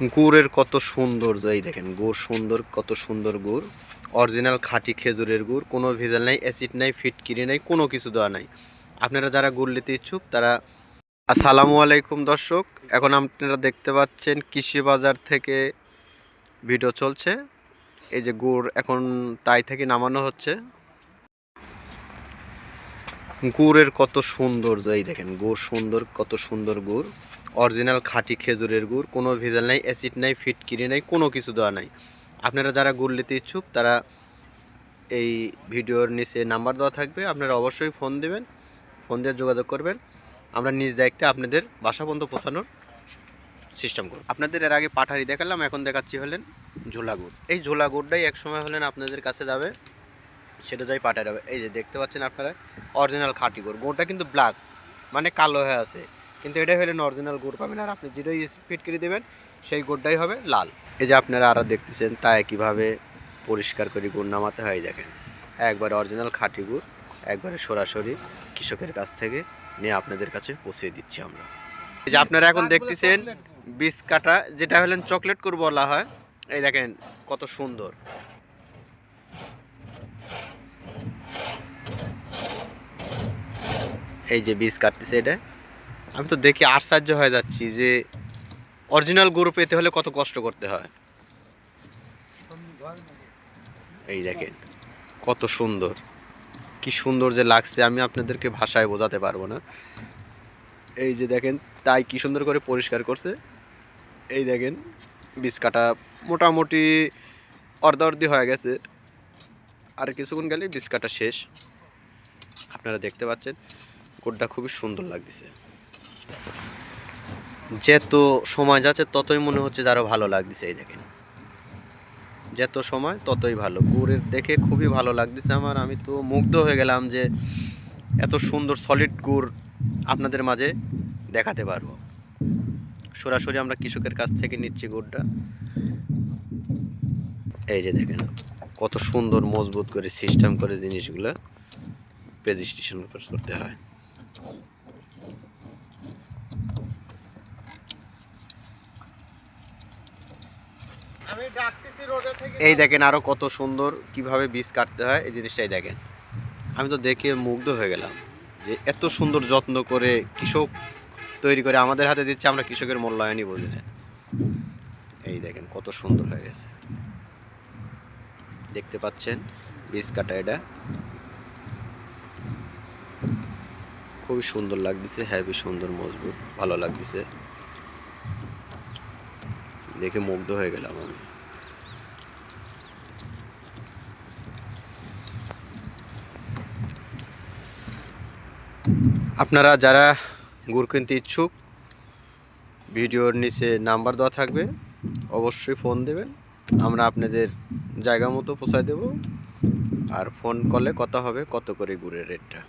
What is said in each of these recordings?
গুড়ের কত সৌন্দর্য এই দেখেন, গুড় সুন্দর, কত সুন্দর গুড়। অরিজিনাল খাঁটি খেজুরের গুড়, কোনো ভেজাল নাই অ্যাসিড নাই, ফিটকিরি নাই, কোনো কিছু দেওয়া নাই। আপনারা যারা গুড় নিতে ইচ্ছুক, তারা আসসালামু আলাইকুম দর্শক। এখন আপনারা দেখতে পাচ্ছেন কৃষি বাজার থেকে ভিডিও চলছে। এই যে গুড় এখন তাই থেকে নামানো হচ্ছে। গুড়ের কত সৌন্দর্য এই দেখেন, গুড় সুন্দর, কত সুন্দর গুড়। অরিজিনাল খাঁটি খেজুরের গুড়, কোনো ভেজাল নাই অ্যাসিড নাই ফিটকিরি নাই, কোনো কিছু দেওয়া নাই। আপনারা যারা গুড় নিতে ইচ্ছুক, তারা এই ভিডিওর নিচে নাম্বার দেওয়া থাকবে। আপনারা অবশ্যই ফোন দেবেন, ফোন দিয়ে যোগাযোগ করবেন। আমরা নিজ দায়িত্বে আপনাদের বাসা পর্যন্ত পৌঁছানোর সিস্টেম করব। আপনাদের এর আগে পাঠারি দেখালাম, এখন দেখাচ্ছি হলেন ঝোলা গুড়। এই ঝোলা গুড়টাই একসময় হলেন আপনাদের কাছে যাবে, সেটা যাই পাঠার হবে এই যে দেখতে পাচ্ছেন আপনারা, অরিজিনাল খাঁটি গুড়। গুড়টা কিন্তু ব্ল্যাক মানে কালো হয়ে আছে। কিন্তু এটাই হলেন অরিজিনাল গুড় পাবেন। আর আপনি যেটাই ফিট করে দেবেন সেই গুড়টাই হবে লাল। এই যে আপনারা আরও দেখতেছেন তাই কীভাবে পরিষ্কার করে গুড় নামাতে হয় দেখেন। একবার অরিজিনাল খাঁটি গুড় একবারে সরাসরি কৃষকের কাছ থেকে নিয়ে আপনাদের কাছে পৌঁছে দিচ্ছি আমরা। এই যে আপনারা এখন দেখতেছেন বীজ কাটা যেটা হলেন চকলেট গুড় বলা হয়। এই দেখেন কত সুন্দর। এই যে বীজ কাটতেছে এটা। আমি তো দেখি আশ্চর্য হয়ে যাচ্ছি যে অরিজিনাল গরু পেতে হলে কত কষ্ট করতে হয়। এই দেখেন, কত সুন্দর। কি সুন্দর যে লাগছে, আমি আপনাদেরকে ভাষায় বোঝাতে পারব না। এই যে দেখেন, তাই কি সুন্দর করে পরিষ্কার করছে। এই দেখেন, বীজ কাটা মোটামুটি অর্ধ অর্ধি হয়ে গেছে। আর কিছুক্ষণ গেলে বীজ কাটা শেষ। আপনারা দেখতে পাচ্ছেন কোটটা খুবই সুন্দর লাগতেছে। যত সময় যাচ্ছে, ততই মনে হচ্ছে যে আরও ভালো লাগতেছে এই দেখেন। যত সময়, ততই ভালো। গুড়ের দেখে খুবই ভালো লাগতেছে আমার। আমি তো মুগ্ধ হয়ে গেলাম যে এত সুন্দর সলিড গুড় আপনাদের মাঝে দেখাতে পারব। সরাসরি আমরা কৃষকের কাছ থেকে নিচ্ছি গুড়টা। এই যে দেখেন, কত সুন্দর মজবুত করে সিস্টেম করে জিনিসগুলো রেজিস্ট্রেশন করতে হয়। এই দেখেন আরও কত সুন্দর কীভাবে বীজ কাটতে হয় এই জিনিসটাই দেখেন। আমি তো দেখে মুগ্ধ হয়ে গেলাম যে এত সুন্দর যত্ন করে কৃষক তৈরি করে আমাদের হাতে দিচ্ছে আমরা কৃষকের মূল্যায়নই বুঝি না। এই দেখেন কত সুন্দর হয়ে গেছে। দেখতে পাচ্ছেন বীজ কাটা এটা। খুবই সুন্দর লাগতেছে হ্যাভি সুন্দর মজবুত ভালো লাগতেছে। দেখে মুগ্ধ হয়ে গেলাম আমি। আপনারা যারা গুড় কিনতে ইচ্ছুক, ভিডিওর নিচে নাম্বার দেওয়া থাকবে, অবশ্যই ফোন দেবেন। আমরা আপনাদের জায়গা মতো পৌঁছায় দেব। আর ফোন করলে কথা হবে, কত করে গুড়ের রেটটা?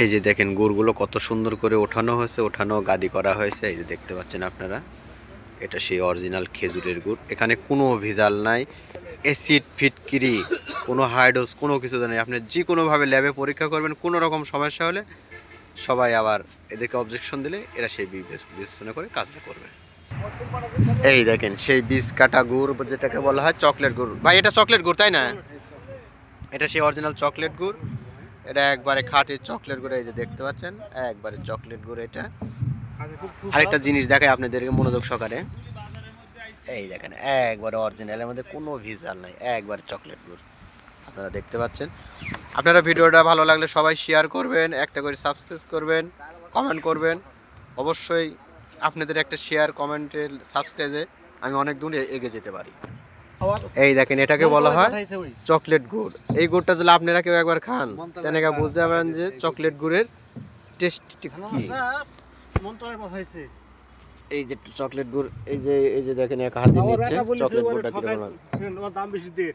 এই যে দেখেন, গুড়গুলো কত সুন্দর করে ওঠানো হয়েছে, ওঠানো, গাদি করা হয়েছে, এই যে দেখতে পাচ্ছেন আপনারা। এটা সেই অরিজিনাল খেজুরের গুড়। এখানে কোনো ভেজাল নাই অ্যাসিড ফিটকিরি, কোনো হাইডোজ কোনো কিছু নেই। আপনি যে কোনোভাবে ল্যাবে পরীক্ষা করবেন, কোনো রকম সমস্যা হলে সবাই আবার এদেরকে অবজেকশন দিলে এরা সেই বিবেচ- বিবেচনা করে, কাজটা করবে। এই দেখেন, সেই বীজ কাটা গুড়, যেটাকে বলা হয় চকলেট গুড়। ভাই, এটা চকলেট গুড়, তাই না? এটা সেই অরিজিনাল চকলেট গুড়। এটা একবারে খাঁটি চকলেট গুড়, এই যে দেখতে পাচ্ছেন? একবারে চকলেট গুড় এটা। আরেকটা জিনিস দেখায় আপনাদেরকে মনোযোগ সহকারে। এই দেখেন একবারে অরিজিনাল এর মধ্যে কোনো ভিজাল নাই একবারে চকলেট গুড়। আপনারা দেখতে পাচ্ছেন। আপনারা ভিডিওটা ভালো লাগলে সবাই শেয়ার করবেন একটা করে সাবস্ক্রাইব করবেন কমেন্ট করবেন। অবশ্যই আপনাদের একটা শেয়ার কমেন্টের সাবস্ক্রাইবে আমি অনেক দূর এগিয়ে যেতে পারি। এই দেখেন এটাকে বলা হয় চকলেট গুড়। এই গুড়টা যদি আপনারা কেউ একবার খান তেনেকা বুঝতে পারেন যে চকলেট গুড়ের টেস্ট কি। মন্ত্রের কথা হয়েছে। এই যে চকলেট গুড় এই যে এই যে দেখেন এক হাতে নিচ্ছে চকলেট গুড়টা কীরকম দাম বেশি দিয়ে।